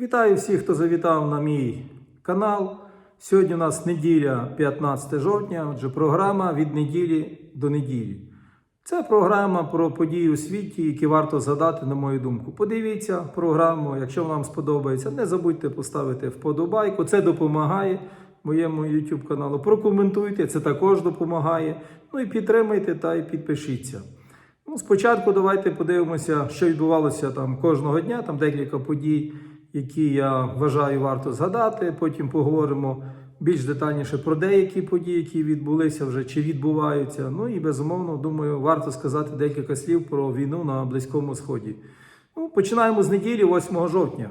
Вітаю всіх, хто завітав на мій канал. Сьогодні у нас неділя 15 жовтня, отже, програма від неділі до неділі. Це програма про події у світі, які варто згадати, на мою думку. Подивіться програму, якщо вам сподобається, не забудьте поставити вподобайку. Це допомагає моєму YouTube каналу. Прокоментуйте, це також допомагає. Ну і підтримайте та й підпишіться. Ну, спочатку давайте подивимося, що відбувалося там кожного дня. Там декілька подій, які я вважаю варто згадати. Потім поговоримо більш детальніше про деякі події, які відбулися вже чи відбуваються. Ну і безумовно, думаю, варто сказати декілька слів про війну на Близькому Сході. Ну, починаємо з неділі, 8 жовтня.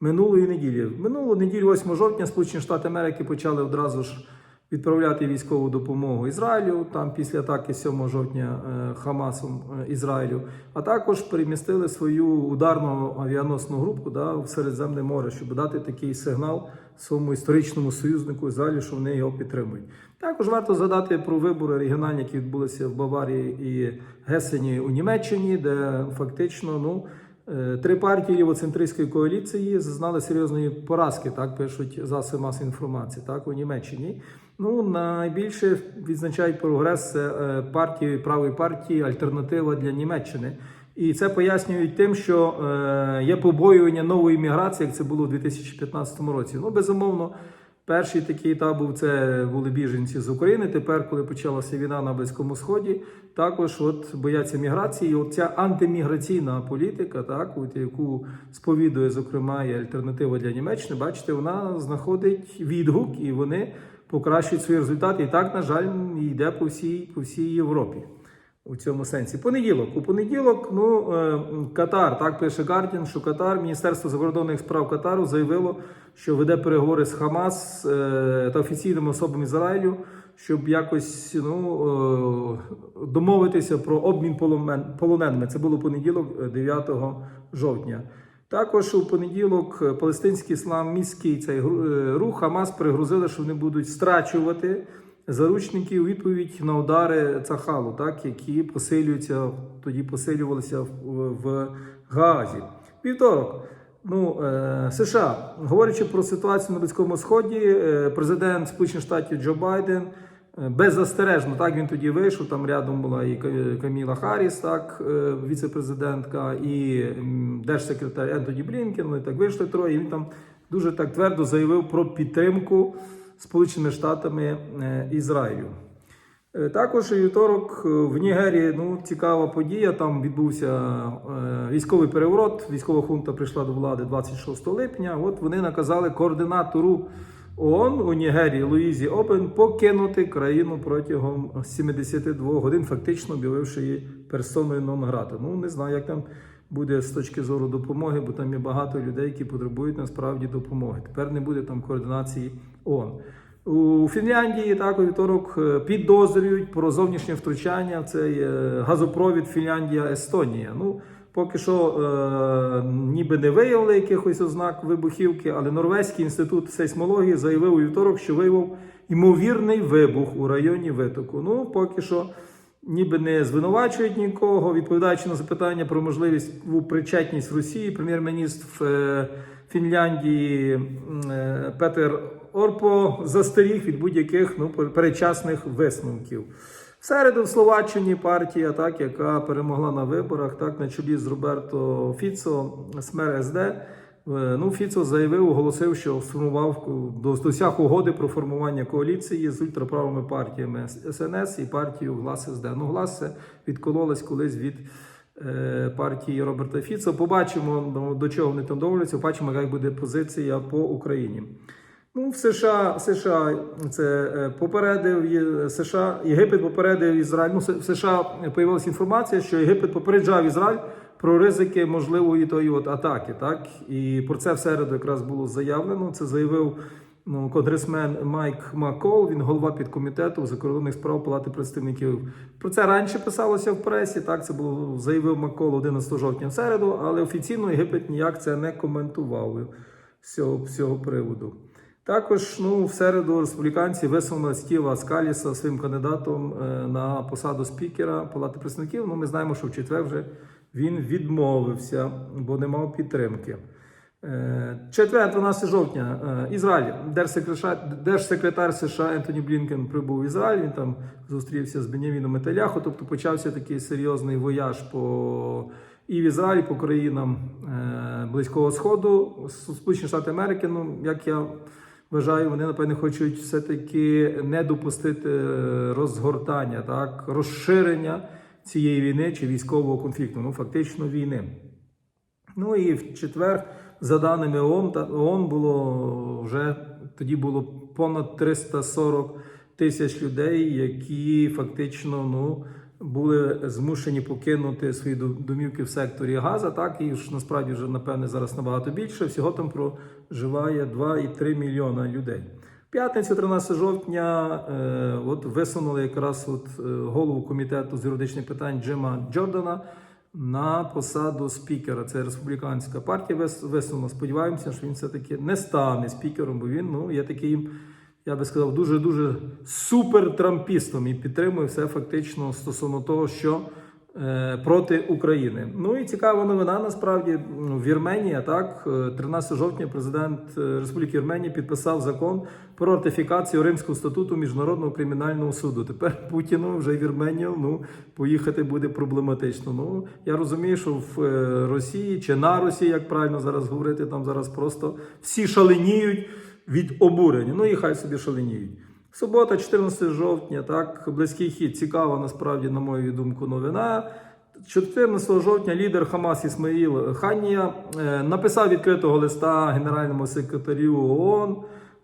Минулої неділі. Минулу неділю, 8 жовтня, Сполучені Штати Америки почали одразу ж відправляти військову допомогу Ізраїлю, там після атаки 7 жовтня е, Хамасом е, Ізраїлю, а також перемістили свою ударну авіаносну групу да, в Середземне море, щоб дати такий сигнал своєму історичному союзнику Ізраїлю, що вони його підтримують. Також варто згадати про вибори регіональні, які відбулися в Баварії і Гесені у Німеччині, де фактично ну. Е, Три партії лівоцентристської коаліції зазнали серйозної поразки, так пишуть засоби масової інформації, так у Німеччині. Ну найбільше відзначають прогрес е, партії правої партії Альтернатива для Німеччини. І це пояснюють тим, що е, є побоювання нової міграції, як це було у 2015 році. Ну, безумовно, перший такий етап був це були біженці з України. Тепер, коли почалася війна на Близькому Сході, також от бояться міграції. І от ця антиміграційна політика, так, от, яку сповідує, зокрема, і альтернатива для Німеччини, бачите, вона знаходить відгук і вони покращують свої результати. І так, на жаль, йде по всій, по всій Європі. У цьому сенсі. Понеділок. У понеділок, ну, е, Катар, так пише Гардін, що Катар, Міністерство закордонних справ Катару заявило, що веде переговори з Хамас е, та офіційними особами Ізраїлю, щоб якось ну, е, домовитися про обмін полоненими. Це було понеділок, е, 9 жовтня. Також у понеділок палестинський ісламістський цей е, рух Хамас пригрозили, що вони будуть страчувати заручники у відповідь на удари Цахалу, так, які посилюються, тоді посилювалися в, в Гаазі. Вівторок. Ну, е, США, говорячи про ситуацію на Близькому Сході, е, президент Сполучених Штатів Джо Байден беззастережно так він тоді вийшов. Там рядом була і Каміла Харріс, так, е, віце-президентка, і держсекретар Ентоні Блінкен. Вони так вийшли троє. І він там дуже так твердо заявив про підтримку Сполученими Штатами е, Ізраїлю. Е, Також вівторок е, в Нігерії ну, цікава подія. Там відбувся е, військовий переворот. Військова хунта прийшла до влади 26 липня. От вони наказали координатору ООН у Нігерії Луїзі Опен покинути країну протягом 72 годин, фактично об'явивши її персоною нон грата. Ну не знаю, як там буде з точки зору допомоги, бо там є багато людей, які потребують насправді допомоги. Тепер не буде там координації ООН. У Фінляндії так у вівторок е, підозрюють про зовнішнє втручання в цей е, газопровід Фінляндія-Естонія. Ну поки що е, ніби не виявили якихось ознак вибухівки, але Норвезький інститут сейсмології заявив у вівторок, що виявив ймовірний вибух у районі витоку. Ну поки що. Ніби не звинувачують нікого, відповідаючи на запитання про можливість причетність Росії, прем'єр-міністр е, Фінляндії е, Петер Орпо застеріг від будь-яких ну, передчасних висновків. В середу в Словаччині партія, так, яка перемогла на виборах, так, на чолі з Роберто Фіцо, смер СД. е, Ну, Фіцо заявив, оголосив, що сформував досяг угоди про формування коаліції з ультраправими партіями СНС і партією Глас СД. Ну, Глас відкололась колись від е, партії Роберта Фіцо. Побачимо, ну, до чого вони там домовляться, побачимо, яка буде позиція по Україні. Ну, в США, США це е, попередив США, Єгипет попередив Ізраїль. Ну, в США появилася інформація, що Єгипет попереджав Ізраїль про ризики можливої тої от атаки. Так і про це в середу якраз було заявлено. Це заявив ну, конгресмен Майк Макол. Він голова підкомітету закордонних справ Палати представників. Про це раніше писалося в пресі. Так це було заявив Макол 11 жовтня в середу, але офіційно Єгипет ніяк це не коментував з цього, з цього приводу. Також ну, в середу республіканці висунули Стіва Скаліса своїм кандидатом е, на посаду спікера Палати представників. Ну, ми знаємо, що в четвер вже він відмовився, бо не мав підтримки. Е, Четвер, 12 жовтня, е, Ізраїль. Держсекретар, США Ентоні Блінкен прибув в Ізраїль. Він там зустрівся з Бенявіном Металяху. Тобто почався такий серйозний вояж по і в Ізраїлі, по країнам Близького Сходу. Сполучені Штати Америки, ну як я вважаю, вони напевне хочуть все-таки не допустити розгортання, так, розширення цієї війни чи військового конфлікту, ну фактично війни. Ну і в четвер, за даними ООН, ООН було вже тоді було понад 340 тисяч людей, які фактично ну, були змушені покинути свої домівки в секторі Газа. Так і ж насправді вже напевне зараз набагато більше. Всього там проживає 2,3 мільйона людей. П'ятницю, 13 жовтня, е, от висунули якраз от е, голову комітету з юридичних питань Джима Джордана на посаду спікера. Це республіканська партія висунула. Сподіваємося, що він все-таки не стане спікером, бо він ну, є таким, я би сказав, дуже-дуже супер-трампістом і підтримує все фактично стосовно того, що проти України. Ну і цікава новина насправді ну, Вірменія. Так, е, 13 жовтня президент е, Республіки Вірменія підписав закон про ратифікацію Римського статуту Міжнародного кримінального суду. Тепер Путіну вже Вірменію ну поїхати буде проблематично. Ну я розумію, що в е, Росії чи на Росії, як правильно зараз говорити, там зараз просто всі шаленіють від обурення. Ну і хай собі шаленіють. Субота, 14 жовтня, так, близький хід. Цікава насправді, на мою думку, новина. 14 жовтня лідер Хамас Ісмаїл Ханія е, написав відкритого листа генеральному секретарю ООН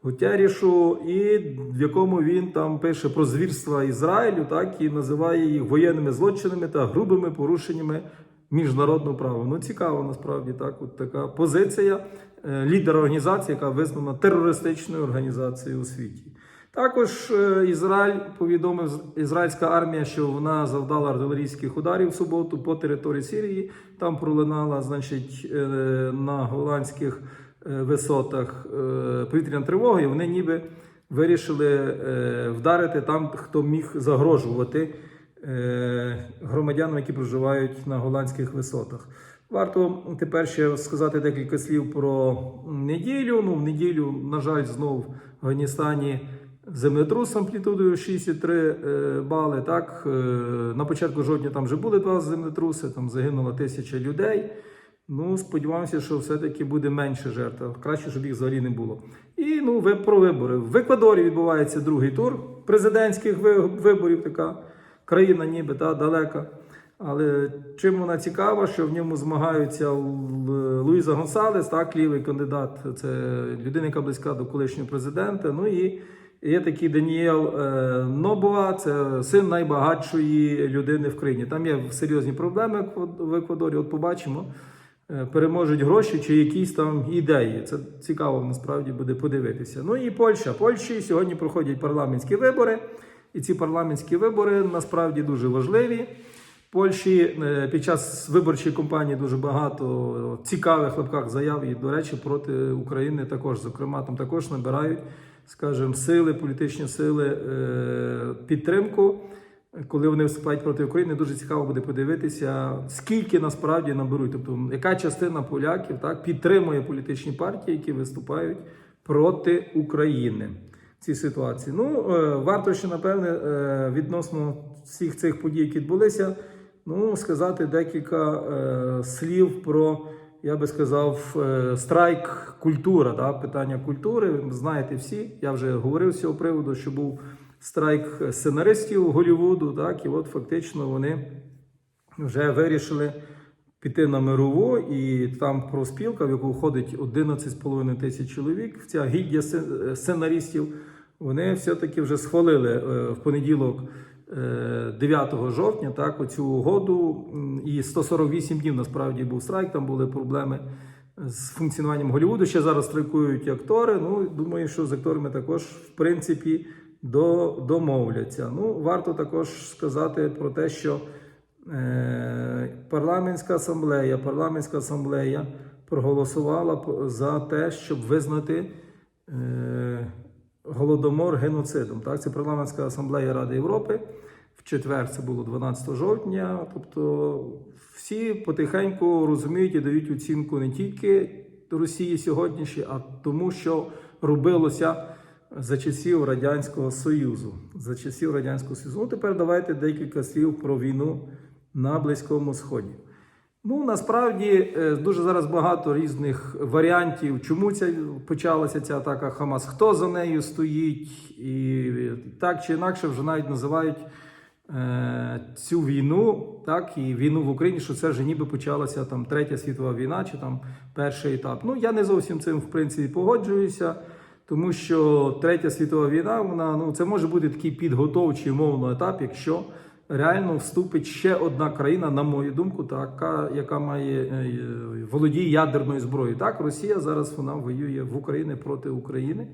Гутерішу, і в якому він там пише про звірства Ізраїлю, так і називає їх воєнними злочинами та грубими порушеннями міжнародного права. Ну цікаво насправді так. От така позиція е, лідера організації, яка визнана терористичною організацією у світі. Також е, Ізраїль повідомив ізраїльська армія, що вона завдала артилерійських ударів в суботу по території Сирії. Там пролунала, значить, е, на голландських е, висотах повітряна тривога, і вони ніби вирішили вдарити там, хто міг загрожувати громадянам, які проживають на голландських висотах. Варто тепер ще сказати декілька слів про неділю. Ну, в неділю, на жаль, знов в Афганістані землетрус амплітудою 6,3 е, бали. Так, Е, на початку жовтня там вже були два землетруси, там загинуло тисяча людей. Ну, сподіваємося, що все-таки буде менше жертв. Краще, щоб їх взагалі не було. І ну, про вибори. В Еквадорі відбувається другий тур президентських виборів. Така країна, ніби та далека. Але чим вона цікава, що в ньому змагаються Луїза Гонсалес, так, лівий кандидат, це людина, яка близька до колишнього президента. Ну і є такий Даніел Нобуа, це син найбагатшої людини в країні. Там є серйозні проблеми в Еквадорі. От побачимо, е, переможуть гроші чи якісь там ідеї. Це цікаво насправді буде подивитися. Ну і Польща. Польщі сьогодні проходять парламентські вибори, і ці парламентські вибори насправді дуже важливі. Польщі е, під час виборчої кампанії дуже багато цікавих лапках заяв і, до речі, проти України також. Зокрема, там також набирають, скажімо, сили, політичні сили е, підтримку. Коли вони виступають проти України, дуже цікаво буде подивитися, скільки насправді наберуть. Тобто, яка частина поляків так підтримує політичні партії, які виступають проти України в цій ситуації. Ну е, варто ще напевне відносно всіх цих подій, які відбулися. Ну, сказати декілька е, слів про, я би сказав, е, страйк культура, да, питання культури. Знаєте всі. Я вже говорив з цього приводу, що був страйк сценаристів Голлівуду, так, і от фактично вони вже вирішили піти на мирову, і там профспілка, в яку входить 11,5 тисяч чоловік, ця гільдія сценаристів, вони все-таки вже схвалили е, в понеділок. Е, 9 жовтня так оцю угоду і 148 днів насправді був страйк. Там були проблеми з функціонуванням Голлівуду. Ще зараз страйкують актори. Ну думаю, що з акторами також в принципі до, домовляться. Ну варто також сказати про те, що е, парламентська асамблея, парламентська асамблея проголосувала за те, щоб визнати. Е, Голодомор геноцидом. Так, це парламентська асамблея Ради Європи. В четвер це було 12 жовтня. Тобто всі потихеньку розуміють і дають оцінку не тільки Росії сьогоднішні, а тому, що робилося за часів Радянського Союзу. За часів Радянського Союзу. Ну, тепер давайте декілька слів про війну на Близькому Сході. Ну, насправді е, дуже зараз багато різних варіантів, чому ця почалася ця атака Хамас, хто за нею стоїть, і так чи інакше вже навіть називають е, цю війну, так і війну в Україні, що це вже ніби почалася там третя світова війна, чи там перший етап. Ну я не зовсім цим в принципі погоджуюся. Тому що третя світова війна, вона ну це може бути такий підготовчий умовно етап, якщо реально вступить ще одна країна, на мою думку, така, яка має е, володіє ядерною зброєю. Так, Росія зараз вона воює в Україні проти України.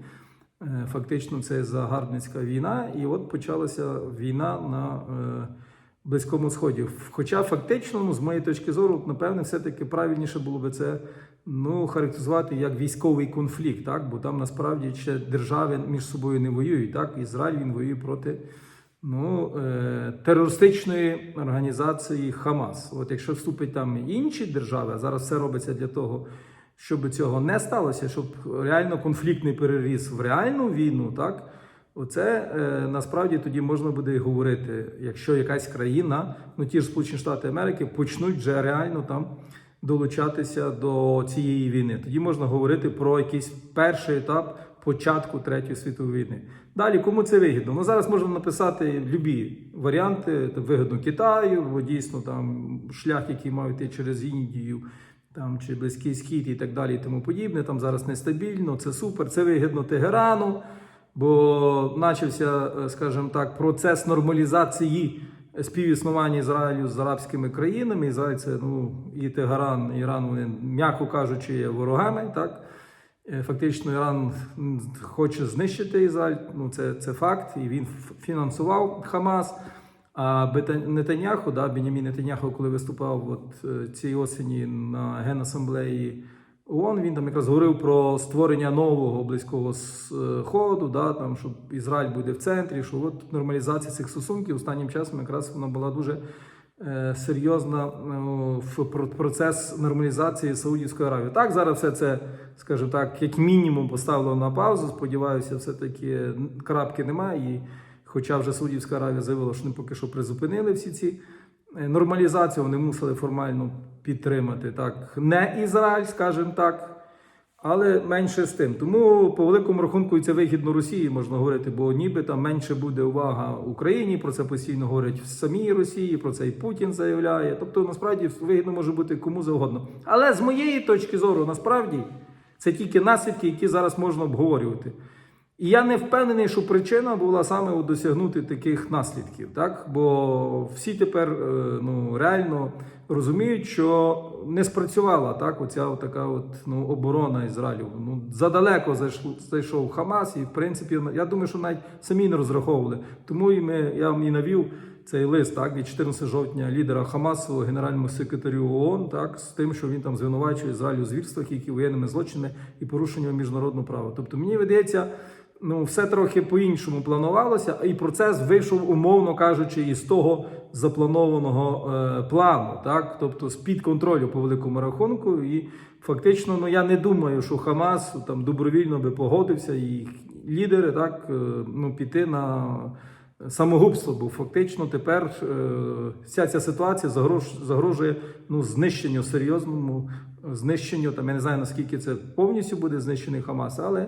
Е, Фактично, це загарбницька війна, і от почалася війна на е, Близькому Сході. Хоча фактично, ну, з моєї точки зору, напевне, все-таки правильніше було би це ну, характеризувати як військовий конфлікт, так? бо там насправді ще держави між собою не воюють. Так? Ізраїль він воює проти ну, е, терористичної організації Хамас. От якщо вступить там інші держави, а зараз все робиться для того, щоб цього не сталося, щоб реально конфлікт не переріс в реальну війну, так? Оце е, насправді тоді можна буде говорити, якщо якась країна, ну ті ж Сполучені Штати Америки, почнуть вже реально там долучатися до цієї війни. Тоді можна говорити про якийсь перший етап початку Третьої світової війни. Далі, кому це вигідно? Ну зараз можна написати любі варіанти, вигідно Китаю, бо дійсно там шлях, який мав йти через Індію. Там чи Близький Схід і так далі, і тому подібне. Там зараз нестабільно, це супер, це вигідно Тегерану, бо почався, е, скажімо так, процес нормалізації співіснування Ізраїлю з арабськими країнами. Ізраїль це ну і Тегеран, Іран, вони, м'яко кажучи, є ворогами. Так фактично, Іран хоче знищити Ізраїль. Ну це, це факт, і він фінансував Хамас. А Нетаняху, да, Бенямін Нетаняху, коли виступав от е, цієї осені на Генасамблеї ООН, він там якраз говорив про створення нового близького сходу, да, там, що Ізраїль буде в центрі, що от нормалізація цих стосунків останнім часом якраз вона була дуже е, серйозна е, в про- процес нормалізації Саудівської Аравії. Так, зараз все це, скажімо так, як мінімум поставлено на паузу. Сподіваюся, все-таки крапки немає. І Хоча вже Саудівська Аравія заявила, що вони поки що призупинили всі ці е, нормалізації, вони мусили формально підтримати так не Ізраїль, скажімо так, але менше з тим. Тому по великому рахунку і це вигідно Росії, можна говорити, бо ніби там менше буде увага Україні. Про це постійно говорять в самій Росії, про це і Путін заявляє. Тобто, насправді вигідно може бути кому завгодно. Але з моєї точки зору, насправді це тільки наслідки, які зараз можна обговорювати. І я не впевнений, що причина була саме досягнути таких наслідків, так? Бо всі тепер е, ну, реально розуміють, що не спрацювала так, оця така от, ну, оборона Ізраїлю. Ну, задалеко зайшов, зайшов Хамас, і в принципі, я думаю, що навіть самі не розраховували. Тому і ми, я вам і навів цей лист так, від 14 жовтня лідера Хамасу, генеральному секретарю ООН, так, з тим, що він там звинувачує Ізраїль у звірствах, які воєнними злочинами і порушенням міжнародного права. Тобто, мені видається, ну, все трохи по-іншому планувалося, і процес вийшов, умовно кажучи, із того запланованого е, плану, так, тобто з-під контролю по великому рахунку. І фактично, ну я не думаю, що Хамас там добровільно би погодився, і їх лідери так е, ну, піти на самогубство, бо фактично тепер е, вся ця ситуація загрож- загрожує ну, знищенню серйозному знищенню. Там я не знаю наскільки це повністю буде знищений Хамас, але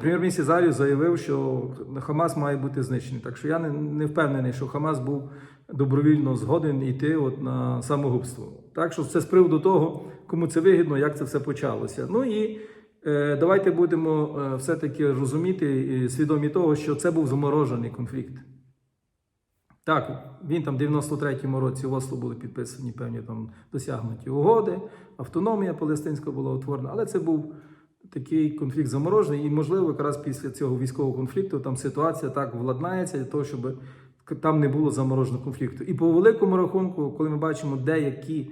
прем'єр-міністр Ізраїлю заявив, що Хамас має бути знищений. Так що я не, не впевнений, що Хамас був добровільно згоден йти от на самогубство. Так що це з приводу того, кому це вигідно, як це все почалося. Ну і Е, Давайте будемо е, все-таки розуміти і свідомі того, що це був заморожений конфлікт. Так, він там в 93-му році в Осло були підписані певні там досягнуті угоди, автономія палестинська була утворена, але це був такий конфлікт заморожений, і, можливо, якраз після цього військового конфлікту там ситуація так владнається для того, щоб там не було замороженого конфлікту. І по великому рахунку, коли ми бачимо деякі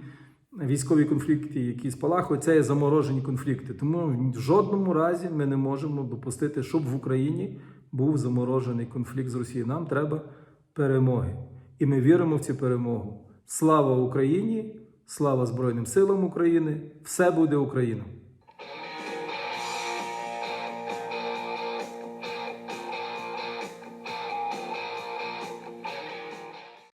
військові конфлікти, які спалахують, це є заморожені конфлікти. Тому в жодному разі ми не можемо допустити, щоб в Україні був заморожений конфлікт з Росією. Нам треба перемоги. І ми віримо в цю перемогу. Слава Україні! Слава Збройним силам України! Все буде Україна!